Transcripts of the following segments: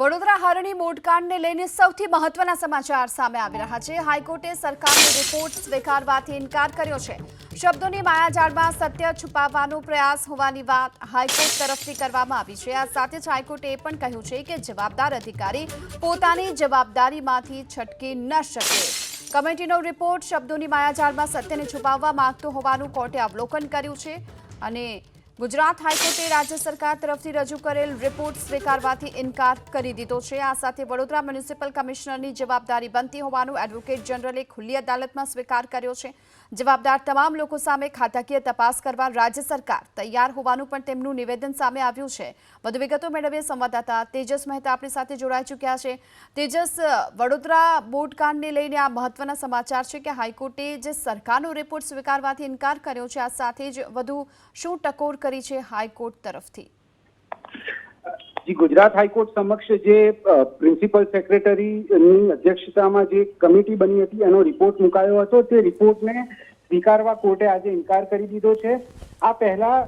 વડોદરા હરણી મોટકાંડને લઈને સૌથી મહત્વના સમાચાર સામે આવી રહ્યા છે. હાઈકોર્ટે સરકારનો રિપોર્ટ સ્વીકારવાથી ઇનકાર કર્યો છે. શબ્દોની માયાજાળમાં સત્ય છુપાવવાનો પ્રયાસ હોવાની વાત હાઈકોર્ટ તરફથી કરવામાં આવી છે. આ સાથે જ હાઈકોર્ટે એ પણ કહ્યું છે કે જવાબદાર અધિકારી પોતાની જવાબદારીમાંથી છટકી ન શકે. કમિટીનો રિપોર્ટ શબ્દોની માયાજાળમાં સત્યને છુપાવવા માંગતો હોવાનું કોર્ટે અવલોકન કર્યું છે અને ગુજરાત હાઈકોર્ટે રાજ્ય સરકાર તરફથી રજૂ કરેલ રિપોર્ટ સ્વીકારવાથી ઇનકાર કરી દીધો છે. આ સાથે વડોદરા મ્યુનિસિપલ કમિશનરની જવાબદારી બનતી હોવાનું એડવોકેટ જનરલે ખુલ્લી અદાલતમાં સ્વીકાર કર્યો છે. જવાબદાર તમામ લોકો સામે ખાતાકીય તપાસ કરવા રાજ્ય સરકાર તૈયાર હોવાનું પણ તેમનું નિવેદન સામે આવ્યું છે. વધુ વિગતો મેળવીએ સંવાદદાતા તેજસ મહેતા આપણી સાથે જોડાઈ ચૂક્યા છે. તેજસ, વડોદરા બોટકાંડને લઈને આ મહત્વના સમાચાર છે કે હાઈકોર્ટે જે સરકારનો રિપોર્ટ સ્વીકારવાથી ઇનકાર કર્યો છે, આ સાથે જ વધુ શું ટકોર કરી છે હાઈકોર્ટ તરફથી? ગુજરાત હાઈકોર્ટ સમક્ષ જે પ્રિન્સિપલ સેક્રેટરીની અધ્યક્ષતામાં જે કમિટી બની હતી, એનો રિપોર્ટ મુકાયો હતો. તે રિપોર્ટને સ્વીકારવા કોર્ટે આજે ઇનકાર કરી દીધો છે. આ પહેલા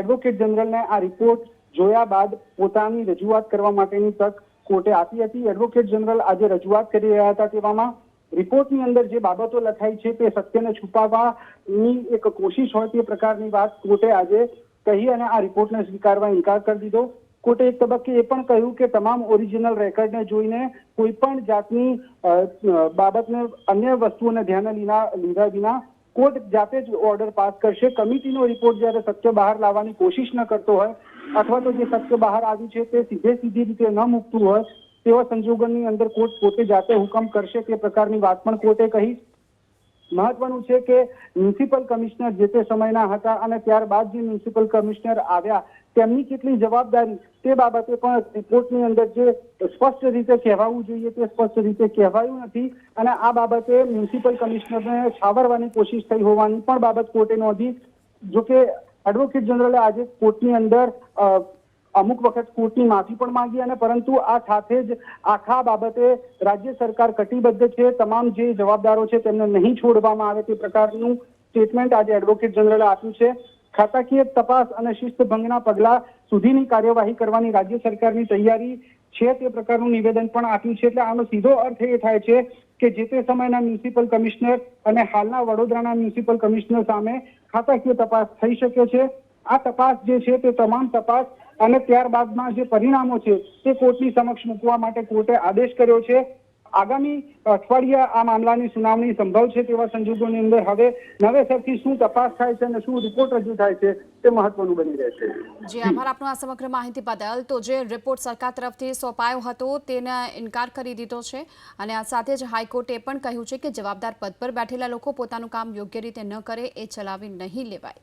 એડવોકેટ જનરલને આ રિપોર્ટ જોયા બાદ પોતાની રજૂઆત કરવા માટેની તક કોર્ટે આપી હતી. એડવોકેટ જનરલ આજે રજૂઆત કરી રહ્યા હતા તેવામાં રિપોર્ટની અંદર જે બાબતો લખાઈ છે તે સત્યને છુપાવવાની એક કોશિશ હોય તે પ્રકારની વાત કોર્ટે આજે કહી અને આ રિપોર્ટને સ્વીકારવા ઇનકાર કરી દીધો. કોર્ટે એક તબક્કે એ પણ કહ્યું કે તમામ ઓરિજિનલ રેકોર્ડને જોઈને કોઈ પણ જાતની બાબતને, અન્ય વસ્તુઓને ધ્યાને લીધા વિના કોર્ટ જાતે જ ઓર્ડર પાસ કરશે. કમિટીનો રિપોર્ટ જ્યારે સત્ય બહાર લાવવાની કોશિશ ન કરતો હોય અથવા તો જે સત્ય બહાર આવ્યું છે તે સીધે સીધી રીતે ન મૂકતું હોય તેવા સંજોગોની અંદર કોર્ટ પોતે જાતે હુકમ કરશે તે પ્રકારની વાત પણ કોર્ટે કહી. મહત્વનું છે કે મ્યુનિસિપલ કમિશનર જે તે સમયના હતા અને ત્યારબાદ જે મ્યુનિસિપલ કમિશનર આવ્યા, તેમની કેટલી જવાબદારી, તે બાબતે પણ રિપોર્ટની અંદર જે સ્પષ્ટ રીતે કહેવાવું જોઈએ તે સ્પષ્ટ રીતે કહેવાયું નથી અને આ બાબતે મ્યુનિસિપલ કમિશનરને છાવરવાની કોશિશ થઈ હોવાની પણ બાબત કોર્ટે નોંધી. જોકે એડવોકેટ જનરલે આજે કોર્ટની અંદર અમુક વખત કોર્ટની માફી પણ માંગી અને પરંતુ આ સાથે જ આખા બાબતે રાજ્ય સરકાર કટિબદ્ધ છે. તમામ જે જવાબદારો છે તેમને નહીં છોડવામાં આવે તે પ્રકારનું સ્ટેટમેન્ટ આજે એડવોકેટ જનરલે આપ્યું છે. ખાતાકીય તપાસ અને શિસ્ત ભંગના પગલા સુધીની કાર્યવાહી કરવાની રાજ્ય સરકારની તૈયારી છે તે પ્રકારનું નિવેદન પણ આપ્યું છે. એટલે આનો સીધો અર્થ એ થાય છે કે જે તે સમયના મ્યુનિસિપલ કમિશનર અને હાલના વડોદરાના મ્યુનિસિપલ કમિશનર સામે ખાતાકીય તપાસ થઈ શકે છે. આ તપાસ જે છે તે તમામ તપાસ અને ત્યારબાદના જે પરિણામો છે, તે કોર્ટની સમક્ષ મૂકવા માટે કોર્ટે આદેશ કર્યો છે. આગામી અઠવાડિયા આ મામલાની સુનાવણી સંભવ છે તેવા સંજોગોની અંદર હવે નવેસરથી શું તપાસ થાય છે અને શું રિપોર્ટ રજૂ થાય છે, તે મહત્વનું બની રહેશે જે, આભાર આપનો આ સમગ્ર માહિતી બદલ. તો જે રિપોર્ટ સરકાર તરફથી સોંપાયો હતો, તેને ઇનકાર કરી દીધો છે. અને આ સાથે જ હાઈકોર્ટે પણ કહ્યું છે કે જવાબદાર પદ પર બેઠેલા લોકો પોતાનું કામ યોગ્ય રીતે ન કરે, એ ચલાવી નહીં લેવાય.